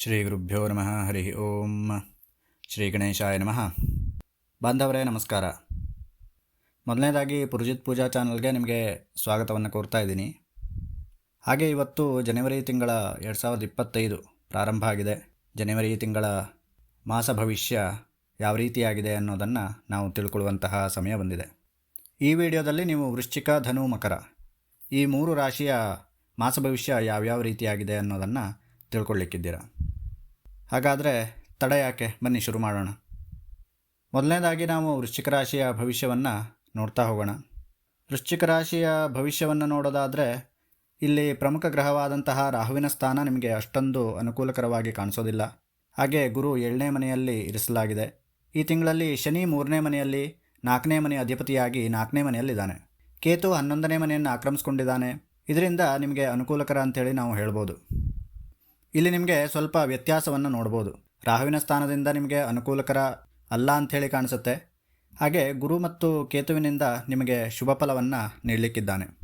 ಶ್ರೀ ಗುರುಭ್ಯೋ ನಮಃ, ಹರಿ ಓಂ. ಶ್ರೀ ಗಣೇಶಾಯ ನಮಃ. ಬಾಂಧವರೇ, ನಮಸ್ಕಾರ. ಮೊದಲನೇದಾಗಿ ಪುರುಜಿತ್ ಪೂಜಾ ಚಾನಲ್ಗೆ ನಿಮಗೆ ಸ್ವಾಗತವನ್ನು ಕೋರ್ತಾ ಇದ್ದೀನಿ. ಹಾಗೆ ಇವತ್ತು ಜನವರಿ ತಿಂಗಳ ಎರಡು ಸಾವಿರದ ಇಪ್ಪತ್ತೈದು ಪ್ರಾರಂಭ ಆಗಿದೆ. ಜನವರಿ ತಿಂಗಳ ಮಾಸ ಭವಿಷ್ಯ ಯಾವ ರೀತಿಯಾಗಿದೆ ಅನ್ನೋದನ್ನು ನಾವು ತಿಳ್ಕೊಳ್ಳುವಂತಹ ಸಮಯ ಬಂದಿದೆ. ಈ ವಿಡಿಯೋದಲ್ಲಿ ನೀವು ವೃಶ್ಚಿಕ, ಧನು, ಮಕರ ಈ ಮೂರು ರಾಶಿಯ ಮಾಸ ಭವಿಷ್ಯ ಯಾವ್ಯಾವ ರೀತಿಯಾಗಿದೆ ಅನ್ನೋದನ್ನು ತಿಳ್ಕೊಳ್ಳಿಕ್ಕಿದ್ದೀರಾ? ಹಾಗಾದರೆ ತಡ ಯಾಕೆ? ಬನ್ನಿ ಶುರು ಮಾಡೋಣ. ಮೊದಲನೇದಾಗಿ ನಾವು ವೃಶ್ಚಿಕ ರಾಶಿಯ ಭವಿಷ್ಯವನ್ನು ನೋಡ್ತಾ ಹೋಗೋಣ. ವೃಶ್ಚಿಕ ರಾಶಿಯ ಭವಿಷ್ಯವನ್ನು ನೋಡೋದಾದರೆ ಇಲ್ಲಿ ಪ್ರಮುಖ ಗ್ರಹವಾದಂತಹ ರಾಹುವಿನ ಸ್ಥಾನ ನಿಮಗೆ ಅಷ್ಟೊಂದು ಅನುಕೂಲಕರವಾಗಿ ಕಾಣಿಸೋದಿಲ್ಲ. ಹಾಗೆ ಗುರು ಏಳನೇ ಮನೆಯಲ್ಲಿ ಇರಿಸಲಾಗಿದೆ. ಈ ತಿಂಗಳಲ್ಲಿ ಶನಿ ಮೂರನೇ ಮನೆಯಲ್ಲಿ, ನಾಲ್ಕನೇ ಮನೆಯ ಅಧಿಪತಿಯಾಗಿ ನಾಲ್ಕನೇ ಮನೆಯಲ್ಲಿದ್ದಾನೆ ಕೇತು ಹನ್ನೊಂದನೇ ಮನೆಯನ್ನು ಆಕ್ರಮಿಸ್ಕೊಂಡಿದ್ದಾನೆ. ಇದರಿಂದ ನಿಮಗೆ ಅನುಕೂಲಕರ ಅಂತೇಳಿ ನಾವು ಹೇಳ್ಬೋದು. ಇಲ್ಲಿ ನಿಮಗೆ ಸ್ವಲ್ಪ ವ್ಯತ್ಯಾಸವನ್ನು ನೋಡ್ಬೋದು. ರಾಹುವಿನ ಸ್ಥಾನದಿಂದ ನಿಮಗೆ ಅನುಕೂಲಕರ ಅಲ್ಲ ಅಂಥೇಳಿ ಕಾಣಿಸುತ್ತೆ. ಹಾಗೆ ಗುರು ಮತ್ತು ಕೇತುವಿನಿಂದ ನಿಮಗೆ ಶುಭ ಫಲವನ್ನು ನೀಡಲಿಕ್ಕಿದ್ದಾನೆ.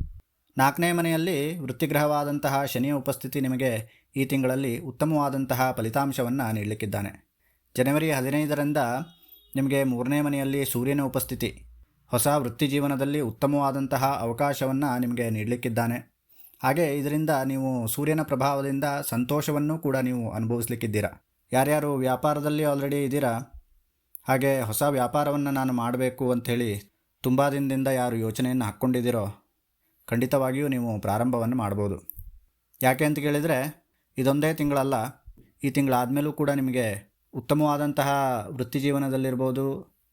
ನಾಲ್ಕನೇ ಮನೆಯಲ್ಲಿ ವೃತ್ತಿಗ್ರಹವಾದಂತಹ ಶನಿಯ ಉಪಸ್ಥಿತಿ ನಿಮಗೆ ಈ ತಿಂಗಳಲ್ಲಿ ಉತ್ತಮವಾದಂತಹ ಫಲಿತಾಂಶವನ್ನು ನೀಡಲಿಕ್ಕಿದ್ದಾನೆ. ಜನವರಿ ಹದಿನೈದರಿಂದ ನಿಮಗೆ ಮೂರನೇ ಮನೆಯಲ್ಲಿ ಸೂರ್ಯನ ಉಪಸ್ಥಿತಿ, ಹೊಸ ವೃತ್ತಿ ಜೀವನದಲ್ಲಿ ಉತ್ತಮವಾದಂತಹ ಅವಕಾಶವನ್ನು ನಿಮಗೆ ನೀಡಲಿಕ್ಕಿದ್ದಾನೆ. ಹಾಗೆ ಇದರಿಂದ ನೀವು ಸೂರ್ಯನ ಪ್ರಭಾವದಿಂದ ಸಂತೋಷವನ್ನು ಕೂಡ ನೀವು ಅನುಭವಿಸ್ಲಿಕ್ಕಿದ್ದೀರಾ? ಯಾರ್ಯಾರು ವ್ಯಾಪಾರದಲ್ಲಿ ಆಲ್ರೆಡಿ ಇದ್ದೀರಾ? ಹಾಗೆ ಹೊಸ ವ್ಯಾಪಾರವನ್ನು ನಾನು ಮಾಡಬೇಕು ಅಂಥೇಳಿ ತುಂಬ ದಿನದಿಂದ ಯಾರು ಯೋಚನೆಯನ್ನು ಹಾಕ್ಕೊಂಡಿದ್ದೀರೋ ಖಂಡಿತವಾಗಿಯೂ ನೀವು ಪ್ರಾರಂಭವನ್ನು ಮಾಡ್ಬೋದು. ಯಾಕೆ ಅಂತ ಕೇಳಿದರೆ, ಇದೊಂದೇ ತಿಂಗಳಲ್ಲ, ಈ ತಿಂಗಳಾದಮೇಲೂ ಕೂಡ ನಿಮಗೆ ಉತ್ತಮವಾದಂತಹ ವೃತ್ತಿ ಜೀವನದಲ್ಲಿರ್ಬೋದು,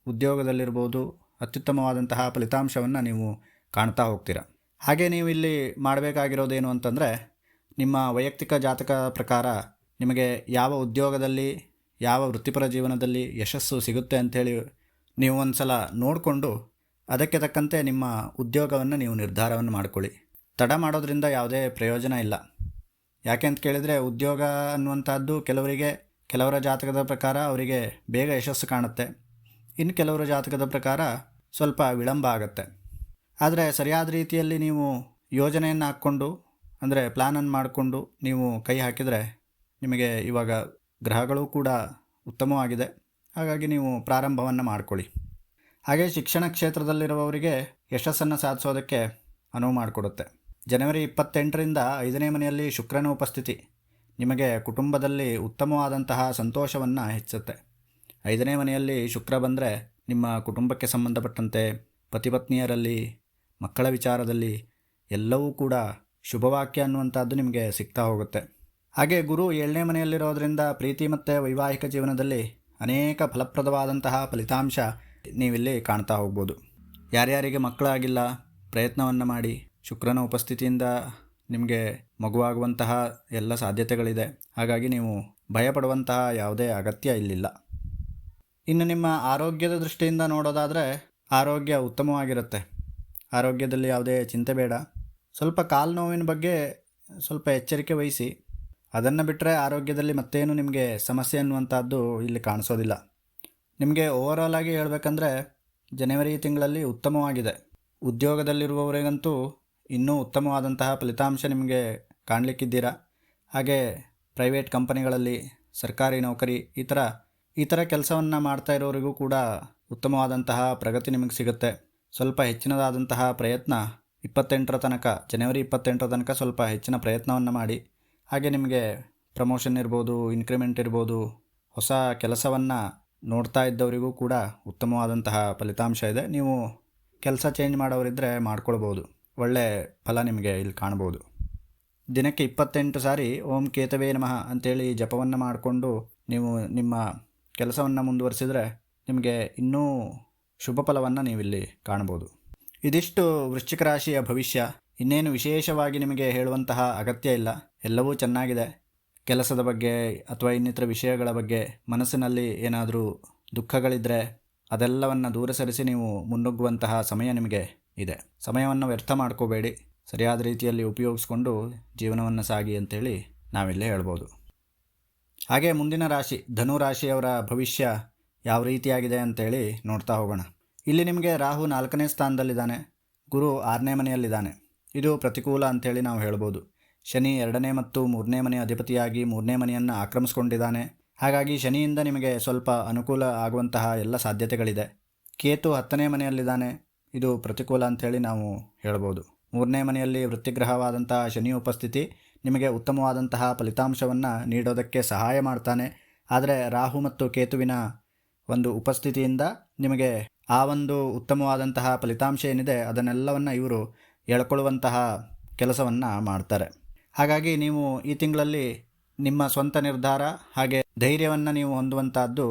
ಉದ್ಯೋಗದಲ್ಲಿರ್ಬೋದು ಅತ್ಯುತ್ತಮವಾದಂತಹ ಫಲಿತಾಂಶವನ್ನು ನೀವು ಕಾಣ್ತಾ ಹೋಗ್ತೀರಾ? ಹಾಗೆ ನೀವು ಇಲ್ಲಿ ಮಾಡಬೇಕಾಗಿರೋದೇನು ಅಂತಂದರೆ, ನಿಮ್ಮ ವೈಯಕ್ತಿಕ ಜಾತಕ ಪ್ರಕಾರ ನಿಮಗೆ ಯಾವ ಉದ್ಯೋಗದಲ್ಲಿ, ಯಾವ ವೃತ್ತಿಪರ ಜೀವನದಲ್ಲಿ ಯಶಸ್ಸು ಸಿಗುತ್ತೆ ಅಂಥೇಳಿ ನೀವು ಒಂದು ಸಲ ನೋಡಿಕೊಂಡು ಅದಕ್ಕೆ ತಕ್ಕಂತೆ ನಿಮ್ಮ ಉದ್ಯೋಗವನ್ನು ನೀವು ನಿರ್ಧಾರವನ್ನು ಮಾಡ್ಕೊಳ್ಳಿ. ತಡ ಮಾಡೋದ್ರಿಂದ ಯಾವುದೇ ಪ್ರಯೋಜನ ಇಲ್ಲ. ಯಾಕೆ ಅಂತ ಕೇಳಿದರೆ, ಉದ್ಯೋಗ ಅನ್ನುವಂಥದ್ದು ಕೆಲವರಿಗೆ, ಕೆಲವರ ಜಾತಕದ ಪ್ರಕಾರ ಅವರಿಗೆ ಬೇಗ ಯಶಸ್ಸು ಕಾಣುತ್ತೆ. ಇನ್ನು ಕೆಲವರ ಜಾತಕದ ಪ್ರಕಾರ ಸ್ವಲ್ಪ ವಿಳಂಬ ಆಗುತ್ತೆ. ಆದರೆ ಸರಿಯಾದ ರೀತಿಯಲ್ಲಿ ನೀವು ಯೋಜನೆಯನ್ನು ಹಾಕ್ಕೊಂಡು, ಅಂದರೆ ಪ್ಲ್ಯಾನನ್ನು ಮಾಡಿಕೊಂಡು ನೀವು ಕೈ ಹಾಕಿದರೆ ನಿಮಗೆ ಇವಾಗ ಗ್ರಹಗಳು ಕೂಡ ಉತ್ತಮವಾಗಿದೆ. ಹಾಗಾಗಿ ನೀವು ಪ್ರಾರಂಭವನ್ನು ಮಾಡಿಕೊಳ್ಳಿ. ಹಾಗೆ ಶಿಕ್ಷಣ ಕ್ಷೇತ್ರದಲ್ಲಿರುವವರಿಗೆ ಯಶಸ್ಸನ್ನು ಸಾಧಿಸೋದಕ್ಕೆ ಅನುವು ಮಾಡಿಕೊಡುತ್ತೆ. ಜನವರಿ ಇಪ್ಪತ್ತೆಂಟರಿಂದ ಐದನೇ ಮನೆಯಲ್ಲಿ ಶುಕ್ರನ ಉಪಸ್ಥಿತಿ ನಿಮಗೆ ಕುಟುಂಬದಲ್ಲಿ ಉತ್ತಮವಾದಂತಹ ಸಂತೋಷವನ್ನು ಹೆಚ್ಚುತ್ತೆ ಐದನೇ ಮನೆಯಲ್ಲಿ ಶುಕ್ರ ಬಂದರೆ ನಿಮ್ಮ ಕುಟುಂಬಕ್ಕೆ ಸಂಬಂಧಪಟ್ಟಂತೆ ಪತಿಪತ್ನಿಯರಲ್ಲಿ ಮಕ್ಕಳ ವಿಚಾರದಲ್ಲಿ ಎಲ್ಲವೂ ಕೂಡ ಶುಭವಾಕ್ಯ ಅನ್ನುವಂಥದ್ದು ನಿಮಗೆ ಸಿಗ್ತಾ ಹೋಗುತ್ತೆ. ಹಾಗೆ ಗುರು ಏಳನೇ ಮನೆಯಲ್ಲಿರೋದ್ರಿಂದ ಪ್ರೀತಿ ಮತ್ತು ವೈವಾಹಿಕ ಜೀವನದಲ್ಲಿ ಅನೇಕ ಫಲಪ್ರದವಾದಂತಹ ಫಲಿತಾಂಶ ನೀವಿಲ್ಲಿ ಕಾಣ್ತಾ ಹೋಗ್ಬೋದು. ಯಾರ್ಯಾರಿಗೆ ಮಕ್ಕಳಾಗಿಲ್ಲ, ಪ್ರಯತ್ನವನ್ನು ಮಾಡಿ, ಶುಕ್ರನ ಉಪಸ್ಥಿತಿಯಿಂದ ನಿಮಗೆ ಮಗುವಾಗುವಂತಹ ಎಲ್ಲ ಸಾಧ್ಯತೆಗಳಿದೆ. ಹಾಗಾಗಿ ನೀವು ಭಯಪಡುವಂತಹ ಯಾವುದೇ ಅಗತ್ಯ ಇಲ್ಲಿಲ್ಲ. ಇನ್ನು ನಿಮ್ಮ ಆರೋಗ್ಯದ ದೃಷ್ಟಿಯಿಂದ ನೋಡೋದಾದರೆ ಆರೋಗ್ಯ ಉತ್ತಮವಾಗಿರುತ್ತೆ. ಆರೋಗ್ಯದಲ್ಲಿ ಯಾವುದೇ ಚಿಂತೆ ಬೇಡ. ಸ್ವಲ್ಪ ಕಾಲು ನೋವಿನ ಬಗ್ಗೆ ಸ್ವಲ್ಪ ಎಚ್ಚರಿಕೆ ವಹಿಸಿ. ಅದನ್ನು ಬಿಟ್ಟರೆ ಆರೋಗ್ಯದಲ್ಲಿ ಮತ್ತೇನು ನಿಮಗೆ ಸಮಸ್ಯೆ ಅನ್ನುವಂಥದ್ದು ಇಲ್ಲಿ ಕಾಣಿಸೋದಿಲ್ಲ. ನಿಮಗೆ ಓವರಾಲ್ ಆಗಿ ಹೇಳಬೇಕಂದ್ರೆ ಜನವರಿ ತಿಂಗಳಲ್ಲಿ ಉತ್ತಮವಾಗಿದೆ. ಉದ್ಯೋಗದಲ್ಲಿರುವವರಿಗಂತೂ ಇನ್ನೂ ಉತ್ತಮವಾದಂತಹ ಫಲಿತಾಂಶ ನಿಮಗೆ ಕಾಣಲಿಕ್ಕಿದ್ದೀರಾ? ಹಾಗೆ ಪ್ರೈವೇಟ್ ಕಂಪನಿಗಳಲ್ಲಿ ಸರ್ಕಾರಿ ನೌಕರಿ ಈ ಥರ ಈ ಥರ ಕೆಲಸವನ್ನು ಮಾಡ್ತಾ ಇರೋರಿಗೂ ಕೂಡ ಉತ್ತಮವಾದಂತಹ ಪ್ರಗತಿ ನಿಮಗೆ ಸಿಗುತ್ತೆ. ಸ್ವಲ್ಪ ಹೆಚ್ಚಿನದಾದಂತಹ ಪ್ರಯತ್ನ ಇಪ್ಪತ್ತೆಂಟರ ತನಕ, ಜನವರಿ ಇಪ್ಪತ್ತೆಂಟರ ತನಕ ಸ್ವಲ್ಪ ಹೆಚ್ಚಿನ ಪ್ರಯತ್ನವನ್ನು ಮಾಡಿ. ಹಾಗೆ ನಿಮಗೆ ಪ್ರಮೋಷನ್ ಇರ್ಬೋದು ಇನ್ಕ್ರಿಮೆಂಟ್ ಇರ್ಬೋದು, ಹೊಸ ಕೆಲಸವನ್ನು ನೋಡ್ತಾ ಇದ್ದವರಿಗೂ ಕೂಡ ಉತ್ತಮವಾದಂತಹ ಫಲಿತಾಂಶ ಇದೆ. ನೀವು ಕೆಲಸ ಚೇಂಜ್ ಮಾಡೋರಿದ್ದರೆ ಮಾಡ್ಕೊಳ್ಬೋದು. ಒಳ್ಳೆ ಫಲ ನಿಮಗೆ ಇಲ್ಲಿ ಕಾಣ್ಬೋದು. ದಿನಕ್ಕೆ ಇಪ್ಪತ್ತೆಂಟು ಸಾರಿ ಓಂ ಕೇತವೇ ನಮಃ ಅಂತೇಳಿ ಜಪವನ್ನು ಮಾಡಿಕೊಂಡು ನೀವು ನಿಮ್ಮ ಕೆಲಸವನ್ನು ಮುಂದುವರಿಸಿದರೆ ನಿಮಗೆ ಇನ್ನೂ ಶುಭ ಫಲವನ್ನು ನೀವಿಲ್ಲಿ ಕಾಣಬಹುದು. ಇದಿಷ್ಟು ವೃಶ್ಚಿಕ ರಾಶಿಯ ಭವಿಷ್ಯ. ಇನ್ನೇನು ವಿಶೇಷವಾಗಿ ನಿಮಗೆ ಹೇಳುವಂತಹ ಅಗತ್ಯ ಇಲ್ಲ. ಎಲ್ಲವೂ ಚೆನ್ನಾಗಿದೆ. ಕೆಲಸದ ಬಗ್ಗೆ ಅಥವಾ ಇನ್ನಿತರ ವಿಷಯಗಳ ಬಗ್ಗೆ ಮನಸ್ಸಿನಲ್ಲಿ ಏನಾದರೂ ದುಃಖಗಳಿದ್ದರೆ ಅದೆಲ್ಲವನ್ನು ದೂರ ಸರಿಸಿ ನೀವು ಮುನ್ನುಗ್ಗುವಂತಹ ಸಮಯ ನಿಮಗೆ ಇದೆ. ಸಮಯವನ್ನು ವ್ಯರ್ಥ ಮಾಡ್ಕೋಬೇಡಿ. ಸರಿಯಾದ ರೀತಿಯಲ್ಲಿ ಉಪಯೋಗಿಸ್ಕೊಂಡು ಜೀವನವನ್ನು ಸಾಗಿ ಅಂತೇಳಿ ನಾವಿಲ್ಲೇ ಹೇಳ್ಬೋದು. ಹಾಗೆ ಮುಂದಿನ ರಾಶಿ, ಧನು ರಾಶಿಯವರ ಭವಿಷ್ಯ. ಯಾವ ರೀತಿಯಾಗಿದೆ ಅಂತೇಳಿ ನೋಡ್ತಾ ಹೋಗೋಣ. ಇಲ್ಲಿ ನಿಮಗೆ ರಾಹು ನಾಲ್ಕನೇ ಸ್ಥಾನದಲ್ಲಿದ್ದಾನೆ, ಗುರು ಆರನೇ ಮನೆಯಲ್ಲಿದ್ದಾನೆ. ಇದು ಪ್ರತಿಕೂಲ ಅಂಥೇಳಿ ನಾವು ಹೇಳ್ಬೋದು. ಶನಿ ಎರಡನೇ ಮತ್ತು ಮೂರನೇ ಮನೆಯ ಅಧಿಪತಿಯಾಗಿ ಮೂರನೇ ಮನೆಯನ್ನು ಆಕ್ರಮಿಸ್ಕೊಂಡಿದ್ದಾನೆ. ಹಾಗಾಗಿ ಶನಿಯಿಂದ ನಿಮಗೆ ಸ್ವಲ್ಪ ಅನುಕೂಲ ಆಗುವಂತಹ ಎಲ್ಲ ಸಾಧ್ಯತೆಗಳಿದೆ. ಕೇತು ಹತ್ತನೇ ಮನೆಯಲ್ಲಿದ್ದಾನೆ, ಇದು ಪ್ರತಿಕೂಲ ಅಂಥೇಳಿ ನಾವು ಹೇಳ್ಬೋದು. ಮೂರನೇ ಮನೆಯಲ್ಲಿ ವೃತ್ತಿಗ್ರಹವಾದಂತಹ ಶನಿ ಉಪಸ್ಥಿತಿ, ನಿಮಗೆ ಉತ್ತಮವಾದಂತಹ ಫಲಿತಾಂಶವನ್ನು ನೀಡೋದಕ್ಕೆ ಸಹಾಯ ಮಾಡ್ತಾನೆ. ಆದರೆ ರಾಹು ಮತ್ತು ಕೇತುವಿನ ಒಂದು ಉಪಸ್ಥಿತಿಯಿಂದ ನಿಮಗೆ ಆ ಒಂದು ಉತ್ತಮವಾದಂತಹ ಫಲಿತಾಂಶ ಏನಿದೆ ಅದನ್ನೆಲ್ಲವನ್ನು ಇವರು ಎಳ್ಕೊಳ್ಳುವಂತಹ ಕೆಲಸವನ್ನು ಮಾಡ್ತಾರೆ. ಹಾಗಾಗಿ ನೀವು ಈ ತಿಂಗಳಲ್ಲಿ ನಿಮ್ಮ ಸ್ವಂತ ನಿರ್ಧಾರ ಹಾಗೆ ಧೈರ್ಯವನ್ನು ನೀವು ಹೊಂದುವಂತಹದ್ದು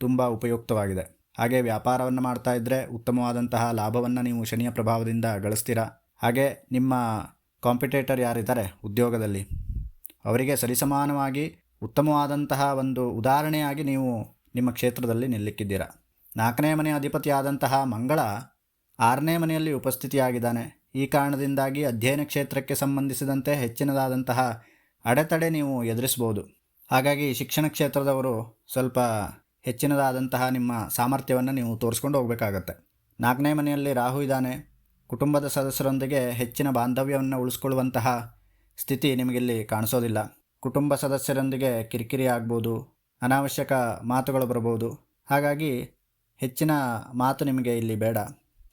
ತುಂಬ ಉಪಯುಕ್ತವಾಗಿದೆ. ಹಾಗೆ ವ್ಯಾಪಾರವನ್ನು ಮಾಡ್ತಾ ಇದ್ದರೆ ಉತ್ತಮವಾದಂತಹ ಲಾಭವನ್ನು ನೀವು ಶನಿಯ ಪ್ರಭಾವದಿಂದ ಗಳಿಸ್ತೀರಾ? ಹಾಗೆ ನಿಮ್ಮ ಕಾಂಪಿಟೇಟರ್ ಯಾರಿದ್ದಾರೆ ಉದ್ಯೋಗದಲ್ಲಿ? ಅವರಿಗೆ ಸರಿಸಮಾನವಾಗಿ ಉತ್ತಮವಾದಂತಹ ಒಂದು ಉದಾಹರಣೆಯಾಗಿ ನೀವು ನಿಮ್ಮ ಕ್ಷೇತ್ರದಲ್ಲಿ ನಿಲ್ಲಿಕ್ಕಿದ್ದೀರಾ? ನಾಲ್ಕನೇ ಮನೆಯ ಅಧಿಪತಿಯಾದಂತಹ ಮಂಗಳ ಆರನೇ ಮನೆಯಲ್ಲಿ ಉಪಸ್ಥಿತಿಯಾಗಿದ್ದಾನೆ. ಈ ಕಾರಣದಿಂದಾಗಿ ಅಧ್ಯಯನ ಕ್ಷೇತ್ರಕ್ಕೆ ಸಂಬಂಧಿಸಿದಂತೆ ಹೆಚ್ಚಿನದಾದಂತಹ ಅಡೆತಡೆ ನೀವು ಎದುರಿಸ್ಬೋದು. ಹಾಗಾಗಿ ಶಿಕ್ಷಣ ಕ್ಷೇತ್ರದವರು ಸ್ವಲ್ಪ ಹೆಚ್ಚಿನದಾದಂತಹ ನಿಮ್ಮ ಸಾಮರ್ಥ್ಯವನ್ನು ನೀವು ತೋರಿಸ್ಕೊಂಡು ಹೋಗಬೇಕಾಗತ್ತೆ. ನಾಲ್ಕನೇ ಮನೆಯಲ್ಲಿ ರಾಹು ಇದ್ದಾನೆ. ಕುಟುಂಬದ ಸದಸ್ಯರೊಂದಿಗೆ ಹೆಚ್ಚಿನ ಬಾಂಧವ್ಯವನ್ನು ಉಳಿಸ್ಕೊಳ್ಳುವಂತಹ ಸ್ಥಿತಿ ನಿಮಗಿಲ್ಲಿ ಕಾಣಿಸೋದಿಲ್ಲ. ಕುಟುಂಬ ಸದಸ್ಯರೊಂದಿಗೆ ಕಿರಿಕಿರಿ ಆಗ್ಬೋದು. ಅನಾವಶ್ಯಕ ಮಾತುಗಳು ಬರಬಹುದು. ಹಾಗಾಗಿ ಹೆಚ್ಚಿನ ಮಾತು ನಿಮಗೆ ಇಲ್ಲಿ ಬೇಡ.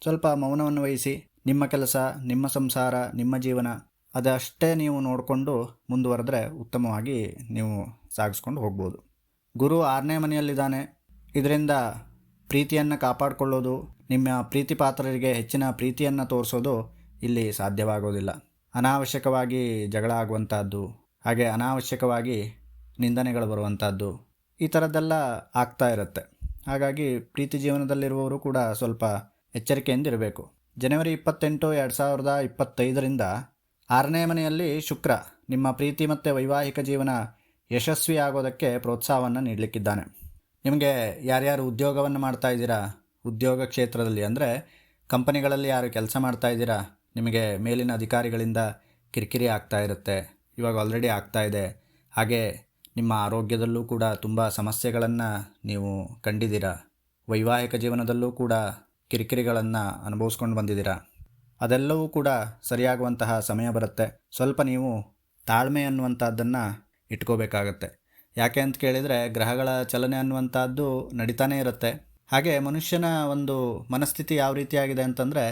ಸ್ವಲ್ಪ ಮೌನವನ್ನು ವಹಿಸಿ. ನಿಮ್ಮ ಕೆಲಸ, ನಿಮ್ಮ ಸಂಸಾರ, ನಿಮ್ಮ ಜೀವನ ಅದಷ್ಟೇ ನೀವು ನೋಡಿಕೊಂಡು ಮುಂದುವರೆದ್ರೆ ಉತ್ತಮವಾಗಿ ನೀವು ಸಾಗಿಸ್ಕೊಂಡು ಹೋಗ್ಬೋದು. ಗುರು ಆರನೇ ಮನೆಯಲ್ಲಿದ್ದಾನೆ. ಇದರಿಂದ ಪ್ರೀತಿಯನ್ನು ಕಾಪಾಡಿಕೊಳ್ಳೋದು, ನಿಮ್ಮ ಪ್ರೀತಿ ಪಾತ್ರರಿಗೆ ಹೆಚ್ಚಿನ ಪ್ರೀತಿಯನ್ನು ತೋರಿಸೋದು ಇಲ್ಲಿ ಸಾಧ್ಯವಾಗೋದಿಲ್ಲ. ಅನಾವಶ್ಯಕವಾಗಿ ಜಗಳ ಆಗುವಂಥದ್ದು ಹಾಗೆ ಅನಾವಶ್ಯಕವಾಗಿ ನಿಂದನೆಗಳು ಬರುವಂಥದ್ದು ಈ ಥರದ್ದೆಲ್ಲ ಆಗ್ತಾ ಇರುತ್ತೆ. ಹಾಗಾಗಿ ಪ್ರೀತಿ ಜೀವನದಲ್ಲಿರುವವರು ಕೂಡ ಸ್ವಲ್ಪ ಎಚ್ಚರಿಕೆಯಿಂದಿರಬೇಕು. ಜನವರಿ ಇಪ್ಪತ್ತೆಂಟು, ಎರಡು ಸಾವಿರದ ಇಪ್ಪತ್ತೈದರಿಂದ ಆರನೇ ಮನೆಯಲ್ಲಿ ಶುಕ್ರ, ನಿಮ್ಮ ಪ್ರೀತಿ ಮತ್ತು ವೈವಾಹಿಕ ಜೀವನ ಯಶಸ್ವಿ ಆಗೋದಕ್ಕೆ ಪ್ರೋತ್ಸಾಹವನ್ನು ನೀಡಲಿಕ್ಕಿದ್ದಾನೆ. ನಿಮಗೆ ಯಾರ್ಯಾರು ಉದ್ಯೋಗವನ್ನು ಮಾಡ್ತಾ ಇದ್ದೀರಾ? ಉದ್ಯೋಗ ಕ್ಷೇತ್ರದಲ್ಲಿ ಅಂದರೆ ಕಂಪನಿಗಳಲ್ಲಿ ಯಾರು ಕೆಲಸ ಮಾಡ್ತಾ ಇದ್ದೀರಾ? ನಿಮಗೆ ಮೇಲಿನ ಅಧಿಕಾರಿಗಳಿಂದ ಕಿರಿಕಿರಿ ಆಗ್ತಾ ಇರುತ್ತೆ. ಇವಾಗ ಆಲ್ರೆಡಿ ಆಗ್ತಾ ಇದೆ. ಹಾಗೆ ನಿಮ್ಮ ಆರೋಗ್ಯದಲ್ಲೂ ಕೂಡ ತುಂಬ ಸಮಸ್ಯೆಗಳನ್ನು ನೀವು ಕಂಡಿದ್ದೀರ? ವೈವಾಹಿಕ ಜೀವನದಲ್ಲೂ ಕೂಡ ಕಿರಿಕಿರಿಗಳನ್ನು ಅನುಭವಿಸ್ಕೊಂಡು ಬಂದಿದ್ದೀರ? ಅದೆಲ್ಲವೂ ಕೂಡ ಸರಿಯಾಗುವಂತಹ ಸಮಯ ಬರುತ್ತೆ. ಸ್ವಲ್ಪ ನೀವು ತಾಳ್ಮೆ ಅನ್ನುವಂಥದ್ದನ್ನು ಇಟ್ಕೋಬೇಕಾಗತ್ತೆ. ಯಾಕೆ ಅಂತ ಕೇಳಿದರೆ ಗ್ರಹಗಳ ಚಲನೆ ಅನ್ನುವಂಥದ್ದು ನಡೀತಾನೇ ಇರುತ್ತೆ. ಹಾಗೆ ಮನುಷ್ಯನ ಒಂದು ಮನಸ್ಥಿತಿ ಯಾವ ರೀತಿಯಾಗಿದೆ ಅಂತಂದರೆ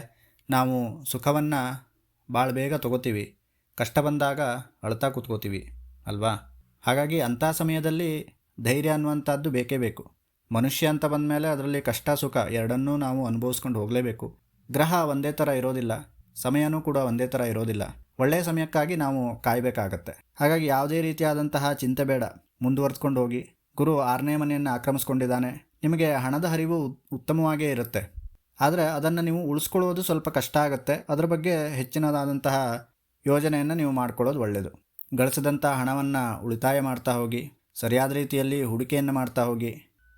ನಾವು ಸುಖವನ್ನು ಭಾಳ ಬೇಗ ತಗೋತೀವಿ. ಕಷ್ಟ ಬಂದಾಗ ಅಳ್ತಾ ಕೂತ್ಕೋತೀವಿ. ಅಲ್ವಾ? ಹಾಗಾಗಿ ಅಂಥ ಸಮಯದಲ್ಲಿ ಧೈರ್ಯ ಅನ್ನುವಂಥದ್ದು ಬೇಕೇ ಬೇಕು. ಮನುಷ್ಯ ಅಂತ ಬಂದಮೇಲೆ ಅದರಲ್ಲಿ ಕಷ್ಟ, ಸುಖ ಎರಡನ್ನೂ ನಾವು ಅನುಭವಿಸ್ಕೊಂಡು ಹೋಗಲೇಬೇಕು. ಗ್ರಹ ಒಂದೇ ಥರ ಇರೋದಿಲ್ಲ, ಸಮಯನೂ ಕೂಡ ಒಂದೇ ಥರ ಇರೋದಿಲ್ಲ. ಒಳ್ಳೆಯ ಸಮಯಕ್ಕಾಗಿ ನಾವು ಕಾಯಬೇಕಾಗತ್ತೆ. ಹಾಗಾಗಿ ಯಾವುದೇ ರೀತಿಯಾದಂತಹ ಚಿಂತೆ ಬೇಡ. ಮುಂದುವರೆದ್ಕೊಂಡು ಹೋಗಿ. ಗುರು ಆರನೇ ಮನೆಯನ್ನು ಆಕ್ರಮಿಸ್ಕೊಂಡಿದ್ದಾನೆ. ನಿಮಗೆ ಹಣದ ಹರಿವು ಉತ್ತಮವಾಗೇ ಇರುತ್ತೆ. ಆದರೆ ಅದನ್ನು ನೀವು ಉಳಿಸ್ಕೊಳ್ಳೋದು ಸ್ವಲ್ಪ ಕಷ್ಟ ಆಗುತ್ತೆ. ಅದರ ಬಗ್ಗೆ ಹೆಚ್ಚಿನದಾದಂತಹ ಯೋಜನೆಯನ್ನು ನೀವು ಮಾಡ್ಕೊಳ್ಳೋದು ಒಳ್ಳೆಯದು ಗಳಿಸಿದಂಥ ಹಣವನ್ನು ಉಳಿತಾಯ ಮಾಡ್ತಾ ಹೋಗಿ, ಸರಿಯಾದ ರೀತಿಯಲ್ಲಿ ಹೂಡಿಕೆಯನ್ನು ಮಾಡ್ತಾ ಹೋಗಿ,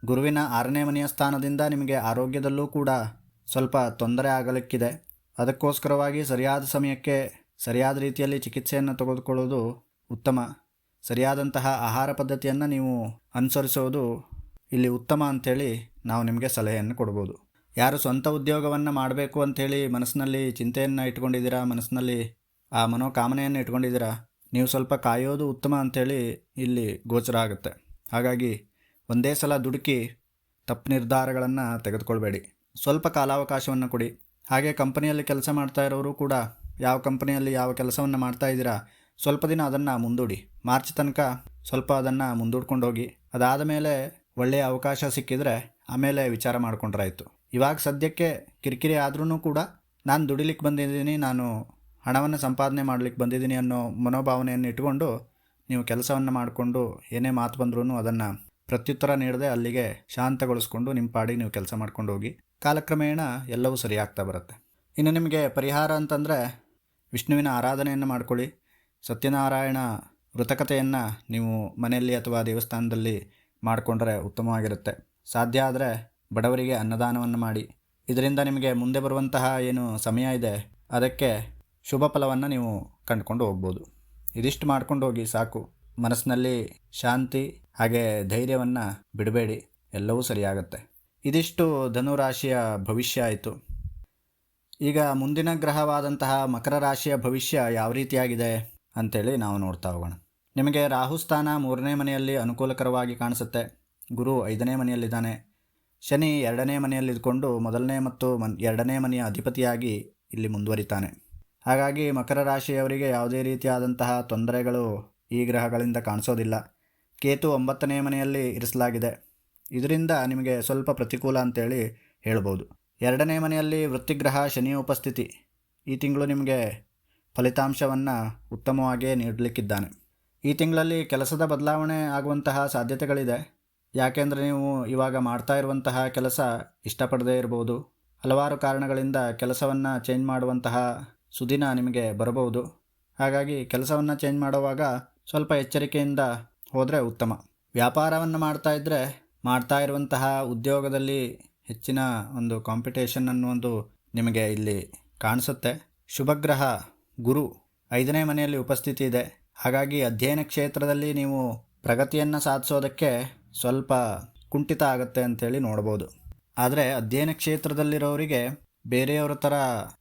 ಗುರುವಿನ ಆರನೇ ಮನೆಯ ಸ್ಥಾನದಿಂದ ನಿಮಗೆ ಆರೋಗ್ಯದಲ್ಲೂ ಕೂಡ ಸ್ವಲ್ಪ ತೊಂದರೆ ಆಗಲಿಕ್ಕಿದೆ. ಅದಕ್ಕೋಸ್ಕರವಾಗಿ ಸರಿಯಾದ ಸಮಯಕ್ಕೆ ಸರಿಯಾದ ರೀತಿಯಲ್ಲಿ ಚಿಕಿತ್ಸೆಯನ್ನು ತೆಗೆದುಕೊಳ್ಳೋದು ಉತ್ತಮ. ಸರಿಯಾದಂತಹ ಆಹಾರ ಪದ್ಧತಿಯನ್ನು ನೀವು ಅನುಸರಿಸೋದು ಇಲ್ಲಿ ಉತ್ತಮ ಅಂಥೇಳಿ ನಾವು ನಿಮಗೆ ಸಲಹೆಯನ್ನು ಕೊಡ್ಬೋದು. ಯಾರು ಸ್ವಂತ ಉದ್ಯೋಗವನ್ನು ಮಾಡಬೇಕು ಅಂಥೇಳಿ ಮನಸ್ಸಿನಲ್ಲಿ ಚಿಂತೆಯನ್ನು ಇಟ್ಕೊಂಡಿದ್ದೀರಾ? ಮನಸ್ಸಿನಲ್ಲಿ ಆ ಮನೋಕಾಮನೆಯನ್ನು ಇಟ್ಕೊಂಡಿದ್ದೀರಾ? ನೀವು ಸ್ವಲ್ಪ ಕಾಯೋದು ಉತ್ತಮ ಅಂಥೇಳಿ ಇಲ್ಲಿ ಗೋಚರ ಆಗುತ್ತೆ. ಹಾಗಾಗಿ ಒಂದೇ ಸಲ ದುಡುಕಿ ತಪ್ಪು ನಿರ್ಧಾರಗಳನ್ನು ತೆಗೆದುಕೊಳ್ಬೇಡಿ. ಸ್ವಲ್ಪ ಕಾಲಾವಕಾಶವನ್ನು ಕೊಡಿ. ಹಾಗೆ ಕಂಪನಿಯಲ್ಲಿ ಕೆಲಸ ಮಾಡ್ತಾ ಇರೋರು ಕೂಡ ಯಾವ ಕಂಪನಿಯಲ್ಲಿ ಯಾವ ಕೆಲಸವನ್ನು ಮಾಡ್ತಾ ಇದ್ದೀರಾ, ಸ್ವಲ್ಪ ದಿನ ಅದನ್ನು ಮುಂದೂಡಿ. ಮಾರ್ಚ್ ತನಕ ಸ್ವಲ್ಪ ಅದನ್ನು ಮುಂದೂಡ್ಕೊಂಡು ಹೋಗಿ ಅದಾದ ಮೇಲೆ ಒಳ್ಳೆಯ ಅವಕಾಶ ಸಿಕ್ಕಿದರೆ ಆಮೇಲೆ ವಿಚಾರ ಮಾಡ್ಕೊಂಡ್ರಾಯಿತು. ಇವಾಗ ಸದ್ಯಕ್ಕೆ ಕಿರಿಕಿರಿ ಆದ್ರೂ ಕೂಡ ನಾನು ದುಡಿಲಿಕ್ಕೆ ಬಂದಿದ್ದೀನಿ, ನಾನು ಹಣವನ್ನು ಸಂಪಾದನೆ ಮಾಡಲಿಕ್ಕೆ ಬಂದಿದ್ದೀನಿ ಅನ್ನೋ ಮನೋಭಾವನೆಯನ್ನು ಇಟ್ಕೊಂಡು ನೀವು ಕೆಲಸವನ್ನು ಮಾಡಿಕೊಂಡು ಏನೇ ಮಾತು ಬಂದ್ರೂ ಅದನ್ನು ಪ್ರತ್ಯುತ್ತರ ನೀಡದೆ ಅಲ್ಲಿಗೆ ಶಾಂತಗೊಳಿಸ್ಕೊಂಡು ನಿಮ್ಮ ಪಾಡಿಗೆ ನೀವು ಕೆಲಸ ಮಾಡ್ಕೊಂಡು ಹೋಗಿ ಕಾಲಕ್ರಮೇಣ ಎಲ್ಲವೂ ಸರಿಯಾಗ್ತಾ ಬರುತ್ತೆ. ಇನ್ನು ನಿಮಗೆ ಪರಿಹಾರ ಅಂತಂದರೆ ವಿಷ್ಣುವಿನ ಆರಾಧನೆಯನ್ನು ಮಾಡ್ಕೊಳ್ಳಿ. ಸತ್ಯನಾರಾಯಣ ವೃತಕತೆಯನ್ನು ನೀವು ಮನೆಯಲ್ಲಿ ಅಥವಾ ದೇವಸ್ಥಾನದಲ್ಲಿ ಮಾಡಿಕೊಂಡ್ರೆ ಉತ್ತಮವಾಗಿರುತ್ತೆ. ಸಾಧ್ಯ ಆದರೆ ಬಡವರಿಗೆ ಅನ್ನದಾನವನ್ನು ಮಾಡಿ. ಇದರಿಂದ ನಿಮಗೆ ಮುಂದೆ ಬರುವಂತಹ ಏನು ಸಮಯ ಇದೆ, ಅದಕ್ಕೆ ಶುಭ ಫಲವನ್ನು ನೀವು ಕಂಡುಕೊಂಡು ಹೋಗ್ಬೋದು. ಇದಿಷ್ಟು ಮಾಡ್ಕೊಂಡು ಹೋಗಿ ಸಾಕು. ಮನಸ್ಸಿನಲ್ಲಿ ಶಾಂತಿ ಹಾಗೆ ಧೈರ್ಯವನ್ನು ಬಿಡಬೇಡಿ. ಎಲ್ಲವೂ ಸರಿಯಾಗತ್ತೆ. ಇದಿಷ್ಟು ಧನುರಾಶಿಯ ಭವಿಷ್ಯ ಆಯಿತು. ಈಗ ಮುಂದಿನ ಗ್ರಹವಾದಂತಹ ಮಕರ ರಾಶಿಯ ಭವಿಷ್ಯ ಯಾವ ರೀತಿಯಾಗಿದೆ ಅಂತೇಳಿ ನಾವು ನೋಡ್ತಾ ಹೋಗೋಣ. ನಿಮಗೆ ರಾಹುಸ್ಥಾನ ಮೂರನೇ ಮನೆಯಲ್ಲಿ ಅನುಕೂಲಕರವಾಗಿ ಕಾಣಿಸುತ್ತೆ. ಗುರು ಐದನೇ ಮನೆಯಲ್ಲಿದ್ದಾನೆ. ಶನಿ ಎರಡನೇ ಮನೆಯಲ್ಲಿದ್ದುಕೊಂಡು ಮೊದಲನೇ ಮತ್ತು ಮನ್ ಎರಡನೇ ಮನೆಯ ಅಧಿಪತಿಯಾಗಿ ಇಲ್ಲಿ ಮುಂದುವರಿತಾನೆ. ಹಾಗಾಗಿ ಮಕರ ರಾಶಿಯವರಿಗೆ ಯಾವುದೇ ರೀತಿಯಾದಂತಹ ತೊಂದರೆಗಳು ಈ ಗ್ರಹಗಳಿಂದ ಕಾಣಿಸೋದಿಲ್ಲ. ಕೇತು ಒಂಬತ್ತನೇ ಮನೆಯಲ್ಲಿ ಇರಿಸಲಾಗಿದೆ. ಇದರಿಂದ ನಿಮಗೆ ಸ್ವಲ್ಪ ಪ್ರತಿಕೂಲ ಅಂತೇಳಿ ಹೇಳ್ಬೋದು. ಎರಡನೇ ಮನೆಯಲ್ಲಿ ವೃತ್ತಿಗ್ರಹ ಶನಿ ಉಪಸ್ಥಿತಿ. ಈ ತಿಂಗಳು ನಿಮಗೆ ಫಲಿತಾಂಶವನ್ನು ಉತ್ತಮವಾಗಿಯೇ ನೀಡಲಿಕ್ಕಿದ್ದಾನೆ. ಈ ತಿಂಗಳಲ್ಲಿ ಕೆಲಸದ ಬದಲಾವಣೆ ಆಗುವಂತಹ ಸಾಧ್ಯತೆಗಳಿದೆ. ಯಾಕೆಂದರೆ ನೀವು ಇವಾಗ ಮಾಡ್ತಾ ಇರುವಂತಹ ಕೆಲಸ ಇಷ್ಟಪಡದೇ ಇರಬಹುದು ಹಲವಾರು ಕಾರಣಗಳಿಂದ ಕೆಲಸವನ್ನು ಚೇಂಜ್ ಮಾಡುವಂತಹ ಸುದಿನ ನಿಮಗೆ ಬರಬಹುದು. ಹಾಗಾಗಿ ಕೆಲಸವನ್ನು ಚೇಂಜ್ ಮಾಡುವಾಗ ಸ್ವಲ್ಪ ಎಚ್ಚರಿಕೆಯಿಂದ ಹೋದರೆ ಉತ್ತಮ. ವ್ಯಾಪಾರವನ್ನು ಮಾಡ್ತಾ ಇದ್ದರೆ ಮಾಡ್ತಾ ಇರುವಂತಹ ಉದ್ಯೋಗದಲ್ಲಿ ಹೆಚ್ಚಿನ ಒಂದು ಕಾಂಪಿಟೇಷನ್ ಅನ್ನುವುದು ನಿಮಗೆ ಇಲ್ಲಿ ಕಾಣಿಸುತ್ತೆ. ಶುಭಗ್ರಹ ಗುರು ಐದನೇ ಮನೆಯಲ್ಲಿ ಉಪಸ್ಥಿತಿ ಇದೆ. ಹಾಗಾಗಿ ಅಧ್ಯಯನ ಕ್ಷೇತ್ರದಲ್ಲಿ ನೀವು ಪ್ರಗತಿಯನ್ನು ಸಾಧಿಸೋದಕ್ಕೆ ಸ್ವಲ್ಪ ಕುಂಠಿತ ಆಗುತ್ತೆ ಅಂತೇಳಿ ನೋಡ್ಬೋದು. ಆದರೆ ಅಧ್ಯಯನ ಕ್ಷೇತ್ರದಲ್ಲಿರೋರಿಗೆ ಬೇರೆಯವರ ಥರ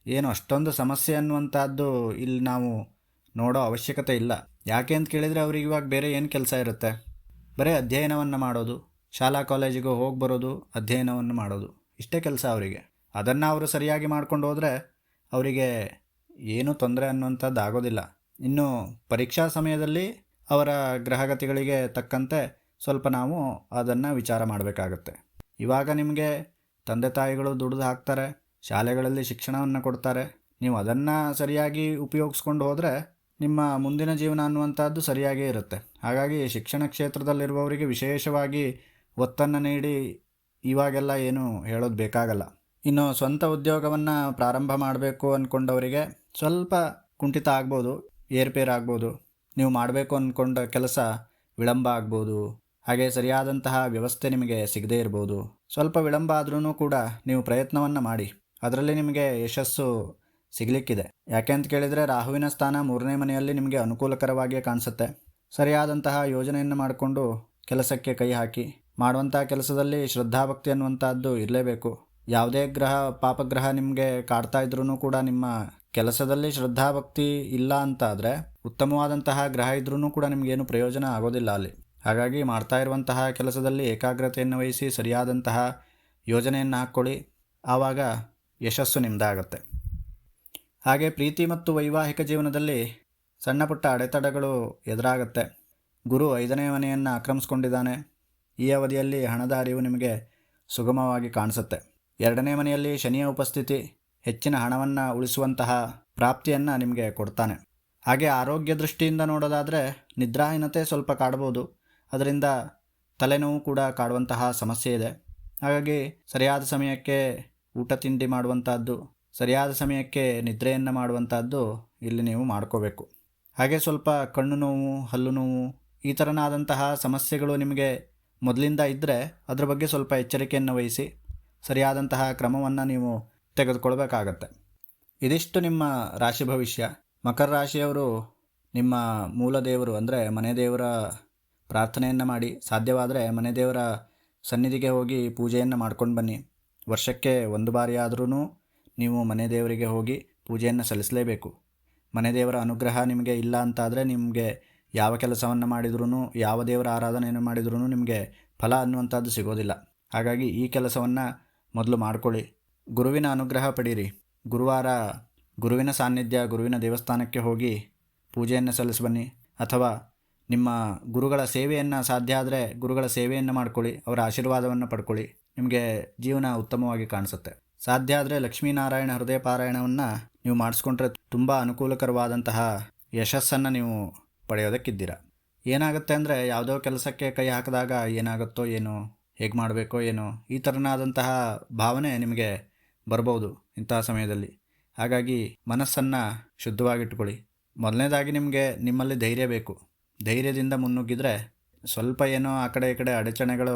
ಏನು ಅಷ್ಟೊಂದು ಸಮಸ್ಯೆ ಅನ್ನುವಂಥದ್ದು ಇಲ್ಲಿ ನಾವು ನೋಡೋ ಅವಶ್ಯಕತೆ ಇಲ್ಲ. ಯಾಕೆ ಅಂತ ಕೇಳಿದರೆ ಅವ್ರಿಗೆ ಇವಾಗ ಬೇರೆ ಏನು ಕೆಲಸ ಇರುತ್ತೆ? ಬರೀ ಅಧ್ಯಯನವನ್ನು ಮಾಡೋದು, ಶಾಲಾ ಕಾಲೇಜಿಗೆ ಹೋಗಿ ಬರೋದು, ಅಧ್ಯಯನವನ್ನು ಮಾಡೋದು. ಇಷ್ಟೇ ಕೆಲಸ ಅವರಿಗೆ. ಅದನ್ನು ಅವರು ಸರಿಯಾಗಿ ಮಾಡ್ಕೊಂಡು ಹೋದರೆ ಅವರಿಗೆ ಏನೂ ತೊಂದರೆ ಅನ್ನುವಂಥದ್ದು ಆಗೋದಿಲ್ಲ. ಇನ್ನು ಪರೀಕ್ಷಾ ಸಮಯದಲ್ಲಿ ಅವರ ಗ್ರಹಗತಿಗಳಿಗೆ ತಕ್ಕಂತೆ ಸ್ವಲ್ಪ ನಾವು ಅದನ್ನು ವಿಚಾರ ಮಾಡಬೇಕಾಗತ್ತೆ. ಇವಾಗ ನಿಮಗೆ ತಂದೆ ತಾಯಿಗಳು ದುಡಿದು ಹಾಕ್ತಾರೆ ಶಾಲೆಗಳಲ್ಲಿ ಶಿಕ್ಷಣವನ್ನು ಕೊಡ್ತಾರೆ. ನೀವು ಅದನ್ನು ಸರಿಯಾಗಿ ಉಪಯೋಗಿಸ್ಕೊಂಡು ಹೋದರೆ ನಿಮ್ಮ ಮುಂದಿನ ಜೀವನ ಅನ್ನುವಂಥದ್ದು ಸರಿಯಾಗೇ ಇರುತ್ತೆ. ಹಾಗಾಗಿ ಶಿಕ್ಷಣ ಕ್ಷೇತ್ರದಲ್ಲಿರುವವರಿಗೆ ವಿಶೇಷವಾಗಿ ಒತ್ತನ್ನು ನೀಡಿ ಇವಾಗೆಲ್ಲ ಏನು ಹೇಳೋದು ಬೇಕಾಗಲ್ಲ. ಇನ್ನು ಸ್ವಂತ ಉದ್ಯೋಗವನ್ನು ಪ್ರಾರಂಭ ಮಾಡಬೇಕು ಅಂದ್ಕೊಂಡವರಿಗೆ ಸ್ವಲ್ಪ ಕುಂಠಿತ ಆಗ್ಬೋದು, ಏರ್ಪೇರ್ ಆಗ್ಬೋದು. ನೀವು ಮಾಡಬೇಕು ಅಂದ್ಕೊಂಡ ಕೆಲಸ ವಿಳಂಬ ಆಗ್ಬೋದು. ಹಾಗೆ ಸರಿಯಾದಂತಹ ವ್ಯವಸ್ಥೆ ನಿಮಗೆ ಸಿಗದೇ ಇರ್ಬೋದು. ಸ್ವಲ್ಪ ವಿಳಂಬ ಆದ್ರೂ ಕೂಡ ನೀವು ಪ್ರಯತ್ನವನ್ನು ಮಾಡಿ. ಅದರಲ್ಲಿ ನಿಮಗೆ ಯಶಸ್ಸು ಸಿಗಲಿಕ್ಕಿದೆ. ಯಾಕೆ ಅಂತ ಕೇಳಿದರೆ ರಾಹುವಿನ ಸ್ಥಾನ ಮೂರನೇ ಮನೆಯಲ್ಲಿ ನಿಮಗೆ ಅನುಕೂಲಕರವಾಗಿಯೇ ಕಾಣಿಸುತ್ತೆ. ಸರಿಯಾದಂತಹ ಯೋಜನೆಯನ್ನು ಮಾಡಿಕೊಂಡು ಕೆಲಸಕ್ಕೆ ಕೈ ಹಾಕಿ. ಮಾಡುವಂಥ ಕೆಲಸದಲ್ಲಿ ಶ್ರದ್ಧಾಭಕ್ತಿ ಅನ್ನುವಂಥದ್ದು ಇರಲೇಬೇಕು. ಯಾವುದೇ ಗ್ರಹ, ಪಾಪಗ್ರಹ ನಿಮಗೆ ಕಾಡ್ತಾ ಇದ್ರೂ ಕೂಡ ನಿಮ್ಮ ಕೆಲಸದಲ್ಲಿ ಶ್ರದ್ಧಾಭಕ್ತಿ ಇಲ್ಲ ಅಂತ ಆದರೆ ಉತ್ತಮವಾದಂತಹ ಗ್ರಹ ಇದ್ರೂ ಕೂಡ ನಿಮಗೇನು ಪ್ರಯೋಜನ ಆಗೋದಿಲ್ಲ ಅಲ್ಲಿ. ಹಾಗಾಗಿ ಮಾಡ್ತಾ ಇರುವಂತಹ ಕೆಲಸದಲ್ಲಿ ಏಕಾಗ್ರತೆಯನ್ನು ವಹಿಸಿ ಸರಿಯಾದಂತಹ ಯೋಜನೆಯನ್ನು ಹಾಕ್ಕೊಳ್ಳಿ. ಆವಾಗ ಯಶಸ್ಸು ನಿಮ್ಮದಾಗತ್ತೆ ಹಾಗೆ ಪ್ರೀತಿ ಮತ್ತು ವೈವಾಹಿಕ ಜೀವನದಲ್ಲಿ ಸಣ್ಣ ಪುಟ್ಟ ಅಡೆತಡೆಗಳು ಎದುರಾಗತ್ತೆ. ಗುರು ಐದನೇ ಮನೆಯನ್ನು ಆಕ್ರಮಿಸ್ಕೊಂಡಿದ್ದಾನೆ. ಈ ಅವಧಿಯಲ್ಲಿ ಹಣದ ಅರಿವು ನಿಮಗೆ ಸುಗಮವಾಗಿ ಕಾಣಿಸುತ್ತೆ. ಎರಡನೇ ಮನೆಯಲ್ಲಿ ಶನಿಯ ಉಪಸ್ಥಿತಿ, ಹೆಚ್ಚಿನ ಹಣವನ್ನು ಉಳಿಸುವಂತಹ ಪ್ರಾಪ್ತಿಯನ್ನು ನಿಮಗೆ ಕೊಡ್ತಾನೆ. ಹಾಗೆ ಆರೋಗ್ಯ ದೃಷ್ಟಿಯಿಂದ ನೋಡೋದಾದರೆ ನಿದ್ರಾಹೀನತೆ ಸ್ವಲ್ಪ ಕಾಡ್ಬೋದು. ಅದರಿಂದ ತಲೆನೋವು ಕೂಡ ಕಾಡುವಂತಹ ಸಮಸ್ಯೆ ಇದೆ. ಹಾಗಾಗಿ ಸರಿಯಾದ ಸಮಯಕ್ಕೆ ಊಟ ತಿಂಡಿ ಮಾಡುವಂಥದ್ದು ಸರಿಯಾದ ಸಮಯಕ್ಕೆ ನಿದ್ರೆಯನ್ನು ಮಾಡುವಂಥದ್ದು ಇಲ್ಲಿ ನೀವು ಮಾಡ್ಕೋಬೇಕು. ಹಾಗೆ ಸ್ವಲ್ಪ ಕಣ್ಣು ನೋವು, ಹಲ್ಲು ನೋವು, ಈ ಥರನಾದಂತಹ ಸಮಸ್ಯೆಗಳು ನಿಮಗೆ ಮೊದಲಿಂದ ಇದ್ದರೆ ಅದರ ಬಗ್ಗೆ ಸ್ವಲ್ಪ ಎಚ್ಚರಿಕೆಯನ್ನು ವಹಿಸಿ, ಸರಿಯಾದಂತಹ ಕ್ರಮವನ್ನು ನೀವು ತೆಗೆದುಕೊಳ್ಬೇಕಾಗತ್ತೆ. ಇದಿಷ್ಟು ನಿಮ್ಮ ರಾಶಿ ಭವಿಷ್ಯ. ಮಕರ ರಾಶಿಯವರು ನಿಮ್ಮ ಮೂಲ ದೇವರು ಅಂದರೆ ಮನೆ ದೇವರ ಪ್ರಾರ್ಥನೆಯನ್ನು ಮಾಡಿ, ಸಾಧ್ಯವಾದರೆ ಮನೆ ದೇವರ ಸನ್ನಿಧಿಗೆ ಹೋಗಿ ಪೂಜೆಯನ್ನು ಮಾಡ್ಕೊಂಡು ಬನ್ನಿ. ವರ್ಷಕ್ಕೆ ಒಂದು ಬಾರಿಯಾದರೂ ನೀವು ಮನೆ ದೇವರಿಗೆ ಹೋಗಿ ಪೂಜೆಯನ್ನು ಸಲ್ಲಿಸಲೇಬೇಕು. ಮನೆ ದೇವರ ಅನುಗ್ರಹ ನಿಮಗೆ ಇಲ್ಲ ಅಂತಾದರೆ ನಿಮಗೆ ಯಾವ ಕೆಲಸವನ್ನು ಮಾಡಿದ್ರೂ ಯಾವ ದೇವರ ಆರಾಧನೆಯನ್ನು ಮಾಡಿದ್ರೂ ನಿಮಗೆ ಫಲ ಅನ್ನುವಂಥದ್ದು ಸಿಗೋದಿಲ್ಲ. ಹಾಗಾಗಿ ಈ ಕೆಲಸವನ್ನು ಮೊದಲು ಮಾಡ್ಕೊಳ್ಳಿ. ಗುರುವಿನ ಅನುಗ್ರಹ ಪಡೀರಿ. ಗುರುವಾರ ಗುರುವಿನ ಸಾನ್ನಿಧ್ಯ, ಗುರುವಿನ ದೇವಸ್ಥಾನಕ್ಕೆ ಹೋಗಿ ಪೂಜೆಯನ್ನು ಸಲ್ಲಿಸಿ ಬನ್ನಿ. ಅಥವಾ ನಿಮ್ಮ ಗುರುಗಳ ಸೇವೆಯನ್ನು ಸಾಧ್ಯ ಆದರೆ ಗುರುಗಳ ಸೇವೆಯನ್ನು ಮಾಡ್ಕೊಳ್ಳಿ. ಅವರ ಆಶೀರ್ವಾದವನ್ನು ಪಡ್ಕೊಳ್ಳಿ. ನಿಮಗೆ ಜೀವನ ಉತ್ತಮವಾಗಿ ಕಾಣಿಸುತ್ತೆ. ಸಾಧ್ಯ ಆದರೆ ಲಕ್ಷ್ಮೀನಾರಾಯಣ ಹೃದಯ ಪಾರಾಯಣವನ್ನು ನೀವು ಮಾಡಿಸ್ಕೊಂಡ್ರೆ ತುಂಬ ಅನುಕೂಲಕರವಾದಂತಹ ಯಶಸ್ಸನ್ನು ನೀವು ಪಡೆಯೋದಕ್ಕಿದ್ದೀರ. ಏನಾಗುತ್ತೆ ಅಂದರೆ ಯಾವುದೋ ಕೆಲಸಕ್ಕೆ ಕೈ ಹಾಕಿದಾಗ ಏನಾಗುತ್ತೋ ಏನೋ, ಹೇಗೆ ಮಾಡಬೇಕೋ ಏನೋ, ಈ ಥರನಾದಂತಹ ಭಾವನೆ ನಿಮಗೆ ಬರ್ಬೋದು ಇಂತಹ ಸಮಯದಲ್ಲಿ. ಹಾಗಾಗಿ ಮನಸ್ಸನ್ನು ಶುದ್ಧವಾಗಿಟ್ಕೊಳ್ಳಿ. ಮೊದಲನೇದಾಗಿ ನಿಮಗೆ ನಿಮ್ಮಲ್ಲಿ ಧೈರ್ಯ ಬೇಕು. ಧೈರ್ಯದಿಂದ ಮುನ್ನುಗ್ಗಿದ್ರೆ ಸ್ವಲ್ಪ ಏನೋ ಆ ಕಡೆ ಈ ಕಡೆ ಅಡಚಣೆಗಳು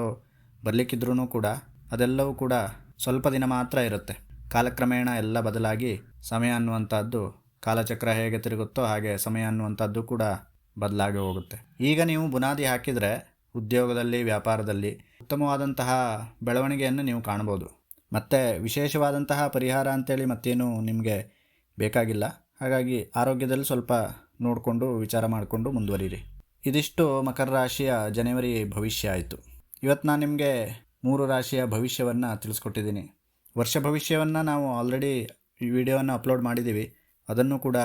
ಬರಲಿಕ್ಕಿದ್ರೂ ಕೂಡ ಅದೆಲ್ಲವೂ ಕೂಡ ಸ್ವಲ್ಪ ದಿನ ಮಾತ್ರ ಇರುತ್ತೆ. ಕಾಲಕ್ರಮೇಣ ಎಲ್ಲ ಬದಲಾಗಿ ಸಮಯ ಅನ್ನುವಂಥದ್ದು ಕಾಲಚಕ್ರ ಹೇಗೆ ತಿರುಗುತ್ತೋ ಹಾಗೆ ಸಮಯ ಅನ್ನುವಂಥದ್ದು ಕೂಡ ಬದಲಾಗಿ ಹೋಗುತ್ತೆ. ಈಗ ನೀವು ಬುನಾದಿ ಹಾಕಿದರೆ ಉದ್ಯೋಗದಲ್ಲಿ, ವ್ಯಾಪಾರದಲ್ಲಿ ಉತ್ತಮವಾದಂತಹ ಬೆಳವಣಿಗೆಯನ್ನು ನೀವು ಕಾಣ್ಬೋದು. ಮತ್ತು ವಿಶೇಷವಾದಂತಹ ಪರಿಹಾರ ಅಂತೇಳಿ ಮತ್ತೇನು ನಿಮಗೆ ಬೇಕಾಗಿಲ್ಲ. ಹಾಗಾಗಿ ಆರೋಗ್ಯದಲ್ಲಿ ಸ್ವಲ್ಪ ನೋಡಿಕೊಂಡು, ವಿಚಾರ ಮಾಡಿಕೊಂಡು ಮುಂದುವರಿರಿ. ಇದಿಷ್ಟು ಮಕರ ರಾಶಿಯ ಜನವರಿ ಭವಿಷ್ಯ ಆಯಿತು. ಇವತ್ತು ನಾನು ನಿಮಗೆ ಮೂರು ರಾಶಿಯ ಭವಿಷ್ಯವನ್ನು ತಿಳಿಸ್ಕೊಟ್ಟಿದ್ದೀನಿ. ವರ್ಷ ಭವಿಷ್ಯವನ್ನು ನಾವು ಆಲ್ರೆಡಿ ಈ ವಿಡಿಯೋವನ್ನು ಅಪ್ಲೋಡ್ ಮಾಡಿದ್ದೀವಿ. ಅದನ್ನು ಕೂಡ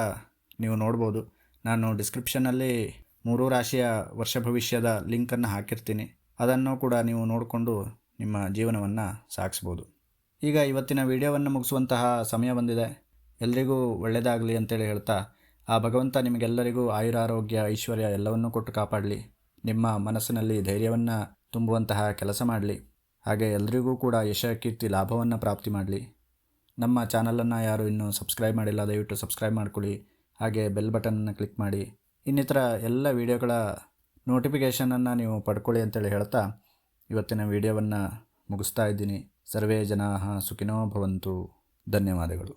ನೀವು ನೋಡ್ಬೋದು. ನಾನು ಡಿಸ್ಕ್ರಿಪ್ಷನ್ನಲ್ಲಿ ಮೂರು ರಾಶಿಯ ವರ್ಷ ಭವಿಷ್ಯದ ಲಿಂಕನ್ನು ಹಾಕಿರ್ತೀನಿ. ಅದನ್ನು ಕೂಡ ನೀವು ನೋಡಿಕೊಂಡು ನಿಮ್ಮ ಜೀವನವನ್ನು ಸಾಗಿಸ್ಬೋದು. ಈಗ ಇವತ್ತಿನ ವಿಡಿಯೋವನ್ನು ಮುಗಿಸುವಂತಹ ಸಮಯ ಬಂದಿದೆ. ಎಲ್ರಿಗೂ ಒಳ್ಳೆಯದಾಗಲಿ ಅಂತೇಳಿ ಹೇಳ್ತಾ, ಆ ಭಗವಂತ ನಿಮಗೆಲ್ಲರಿಗೂ ಆಯುರಾರೋಗ್ಯ, ಐಶ್ವರ್ಯ ಎಲ್ಲವನ್ನೂ ಕೊಟ್ಟು ಕಾಪಾಡಲಿ. ನಿಮ್ಮ ಮನಸ್ಸಿನಲ್ಲಿ ಧೈರ್ಯವನ್ನು ತುಂಬುವಂತಹ ಕೆಲಸ ಮಾಡಲಿ. ಹಾಗೆ ಎಲ್ರಿಗೂ ಕೂಡ ಯಶ ಕೀರ್ತಿ ಲಾಭವನ್ನು ಪ್ರಾಪ್ತಿ ಮಾಡಲಿ. ನಮ್ಮ ಚಾನಲನ್ನು ಯಾರು ಇನ್ನೂ ಸಬ್ಸ್ಕ್ರೈಬ್ ಮಾಡಿಲ್ಲ, ದಯವಿಟ್ಟು ಸಬ್ಸ್ಕ್ರೈಬ್ ಮಾಡ್ಕೊಳ್ಳಿ. ಹಾಗೆ ಬೆಲ್ ಬಟನನ್ನು ಕ್ಲಿಕ್ ಮಾಡಿ. ಇನ್ನಿತರ ಎಲ್ಲ ವೀಡಿಯೋಗಳ ನೋಟಿಫಿಕೇಷನನ್ನು ನೀವು ಪಡ್ಕೊಳ್ಳಿ ಅಂತೇಳಿ ಹೇಳ್ತಾ ಇವತ್ತಿನ ವೀಡಿಯೋವನ್ನು ಮುಗಿಸ್ತಾ ಇದ್ದೀನಿ. ಸರ್ವೇ ಜನಾ ಸುಖಿನೋ ಭವಂತು. ಧನ್ಯವಾದಗಳು.